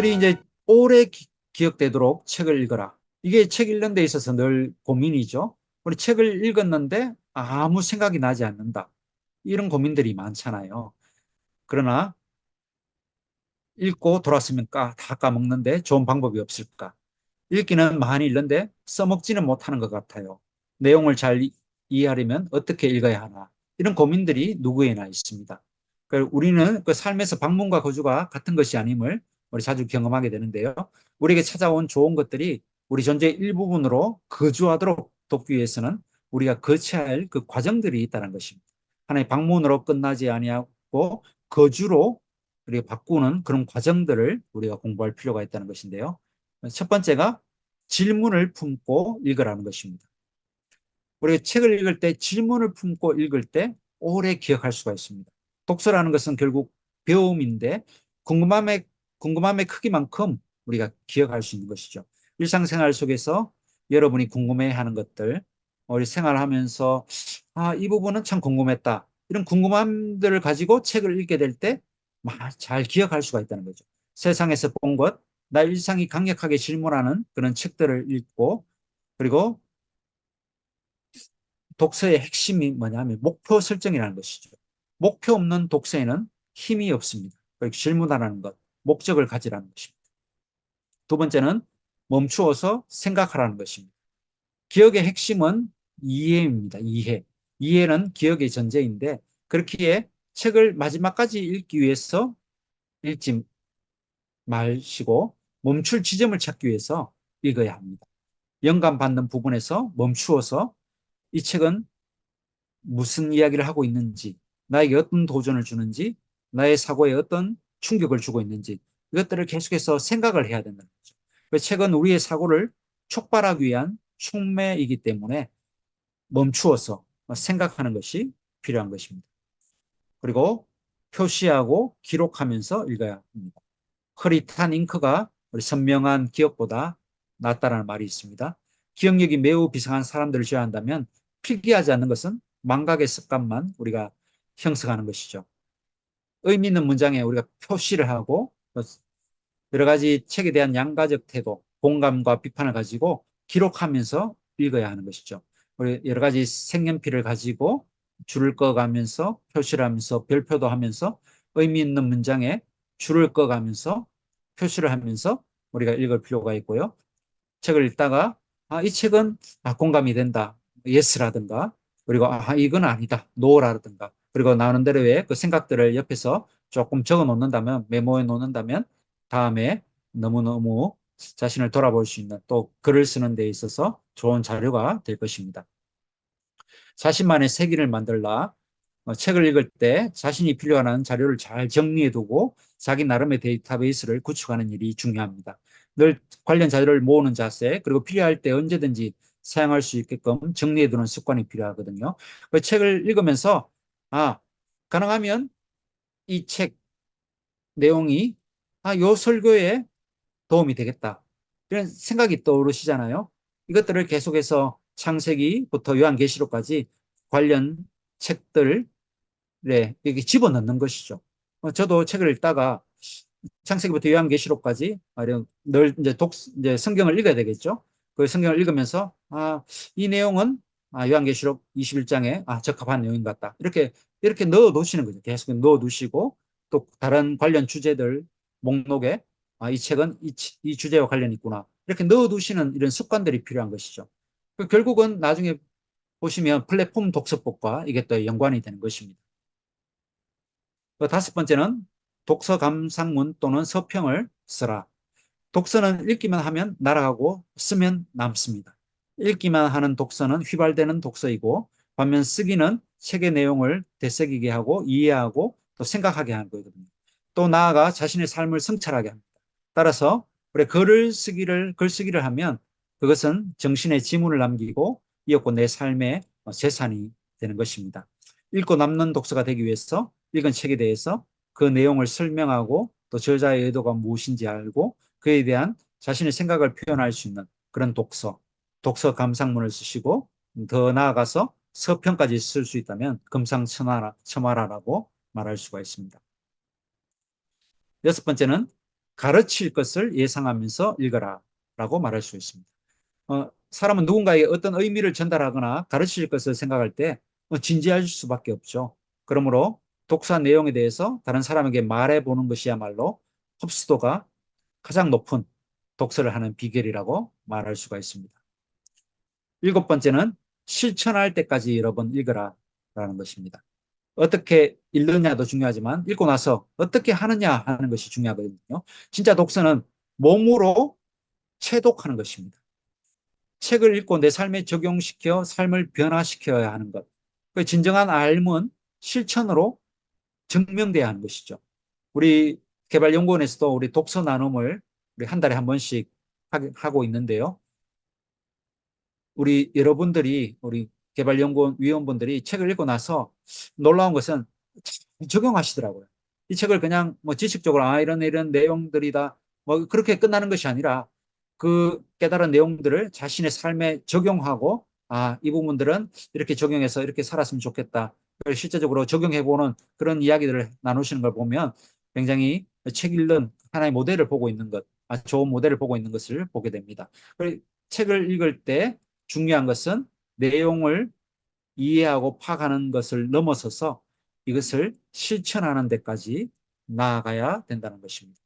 특별히 이제 오래 기, 기억되도록 책을 읽어라. 이게 책 읽는 데 있어서 늘 고민이죠. 우리 책을 읽었는데 아무 생각이 나지 않는다. 이런 고민들이 많잖아요. 그러나 읽고 돌았으면 까, 다 까먹는데 좋은 방법이 없을까? 읽기는 많이 읽는데 써먹지는 못하는 것 같아요. 내용을 잘 이해하려면 어떻게 읽어야 하나? 이런 고민들이 누구에나 있습니다. 우리는 그 삶에서 방문과 거주가 같은 것이 아님을 우리 자주 경험하게 되는데요. 우리에게 찾아온 좋은 것들이 우리 존재의 일부분으로 거주하도록 돕기 위해서는 우리가 거쳐야 할 그 과정들이 있다는 것입니다. 하나의 방문으로 끝나지 아니하고 거주로 우리가 바꾸는 그런 과정들을 우리가 공부할 필요가 있다는 것인데요. 첫 번째가 질문을 품고 읽으라는 것입니다. 우리가 책을 읽을 때 질문을 품고 읽을 때 오래 기억할 수가 있습니다. 독서라는 것은 결국 배움인데 궁금함의 궁금함의 크기만큼 우리가 기억할 수 있는 것이죠. 일상생활 속에서 여러분이 궁금해하는 것들, 우리 생활하면서 아, 이 부분은 참 궁금했다. 이런 궁금함들을 가지고 책을 읽게 될 때 잘 기억할 수가 있다는 거죠. 세상에서 본 것, 나 일상이 강력하게 질문하는 그런 책들을 읽고 그리고 독서의 핵심이 뭐냐면 목표 설정이라는 것이죠. 목표 없는 독서에는 힘이 없습니다. 질문하라는 것, 목적을 가지라는 것입니다. 두 번째는 멈추어서 생각하라는 것입니다. 기억의 핵심은 이해입니다. 이해. 이해는 기억의 전제인데 그렇기에 책을 마지막까지 읽기 위해서 읽지 마시고 멈출 지점을 찾기 위해서 읽어야 합니다. 영감 받는 부분에서 멈추어서 이 책은 무슨 이야기를 하고 있는지 나에게 어떤 도전을 주는지 나의 사고에 어떤 충격을 주고 있는지 이것들을 계속해서 생각을 해야 된다는 거죠. 그 책은 우리의 사고를 촉발하기 위한 촉매이기 때문에 멈추어서 생각하는 것이 필요한 것입니다. 그리고 표시하고 기록하면서 읽어야 합니다. 흐릿한 잉크가 우리 선명한 기억보다 낫다라는 말이 있습니다. 기억력이 매우 비상한 사람들을 제외한다면 필기하지 않는 것은 망각의 습관만 우리가 형성하는 것이죠. 의미 있는 문장에 우리가 표시를 하고 여러 가지 책에 대한 양가적 태도, 공감과 비판을 가지고 기록하면서 읽어야 하는 것이죠. 우리 여러 가지 색연필을 가지고 줄을 꺼가면서 표시를 하면서 별표도 하면서 의미 있는 문장에 줄을 꺼가면서 표시를 하면서 우리가 읽을 필요가 있고요. 책을 읽다가 아, 이 책은 아, 공감이 된다. 예스라든가 그리고 아, 이건 아니다. 노라든가 그리고 나오는 대로 의그 생각들을 옆에서 조금 적어 놓는다면 메모해 놓는다면 다음에 너무너무 자신을 돌아볼 수 있는 또 글을 쓰는 데 있어서 좋은 자료가 될 것입니다. 자신만의 세계를 만들라 어, 책을 읽을 때 자신이 필요한 자료를 잘 정리해 두고 자기 나름의 데이터베이스를 구축하는 일이 중요합니다. 늘 관련 자료를 모으는 자세 그리고 필요할 때 언제든지 사용할 수 있게끔 정리해 두는 습관이 필요하거든요. 그 책을 읽으면서 아 가능하면 이 책 내용이 아 요 설교에 도움이 되겠다 이런 생각이 떠오르시잖아요. 이것들을 계속해서 창세기부터 요한계시록까지 관련 책들에 여기 집어넣는 것이죠. 어, 저도 책을 읽다가 창세기부터 요한계시록까지 늘 이제 독 이제 성경을 읽어야 되겠죠. 그 성경을 읽으면서 아, 이 내용은 아, 요한계시록 21장에 아, 적합한 내용인 것 같다. 이렇게 이렇게 넣어 놓으시는 거죠. 계속 넣어 두시고 또 다른 관련 주제들 목록에 아, 이 책은 이, 이 주제와 관련이 있구나. 이렇게 넣어 두시는 이런 습관들이 필요한 것이죠. 그 결국은 나중에 보시면 플랫폼 독서법과 이게 또 연관이 되는 것입니다. 그 다섯 번째는 독서 감상문 또는 서평을 써라. 독서는 읽기만 하면 날아가고 쓰면 남습니다. 읽기만 하는 독서는 휘발되는 독서이고 반면 쓰기는 책의 내용을 되새기게 하고 이해하고 또 생각하게 하는 거거든요. 또 나아가 자신의 삶을 성찰하게 합니다. 따라서 우리 글을 쓰기를 글쓰기를 하면 그것은 정신의 지문을 남기고 이었고 내 삶의 재산이 되는 것입니다. 읽고 남는 독서가 되기 위해서 읽은 책에 대해서 그 내용을 설명하고 또 저자의 의도가 무엇인지 알고 그에 대한 자신의 생각을 표현할 수 있는 그런 독서, 독서 감상문을 쓰시고 더 나아가서 서평까지 쓸 수 있다면 금상첨화라고 말할 수가 있습니다. 여섯 번째는 가르칠 것을 예상하면서 읽어라 라고 말할 수 있습니다. 어, 사람은 누군가에게 어떤 의미를 전달하거나 가르칠 것을 생각할 때 어, 진지할 수밖에 없죠. 그러므로 독서 내용에 대해서 다른 사람에게 말해보는 것이야말로 흡수도가 가장 높은 독서를 하는 비결이라고 말할 수가 있습니다. 일곱 번째는 실천할 때까지 여러 번 읽어라 라는 것입니다. 어떻게 읽느냐도 중요하지만 읽고 나서 어떻게 하느냐 하는 것이 중요하거든요. 진짜 독서는 몸으로 체독하는 것입니다. 책을 읽고 내 삶에 적용시켜 삶을 변화시켜야 하는 것. 그 진정한 삶은 실천으로 증명돼야 하는 것이죠. 우리 개발연구원에서도 우리 독서 나눔을 우리 한 달에 한 번씩 하고 있는데요. 우리 여러분들이 우리 개발연구원 위원분들이 책을 읽고 나서 놀라운 것은 적용하시더라고요. 이 책을 그냥 뭐 지식적으로 아 이런 이런 내용들이다 뭐 그렇게 끝나는 것이 아니라 그 깨달은 내용들을 자신의 삶에 적용하고 아 이 부분들은 이렇게 적용해서 이렇게 살았으면 좋겠다. 그걸 실제적으로 적용해보는 그런 이야기들을 나누시는 걸 보면 굉장히 책 읽는 하나의 모델을 보고 있는 것, 아, 좋은 모델을 보고 있는 것을 보게 됩니다. 책을 읽을 때 중요한 것은 내용을 이해하고 파악하는 것을 넘어서서 이것을 실천하는 데까지 나아가야 된다는 것입니다.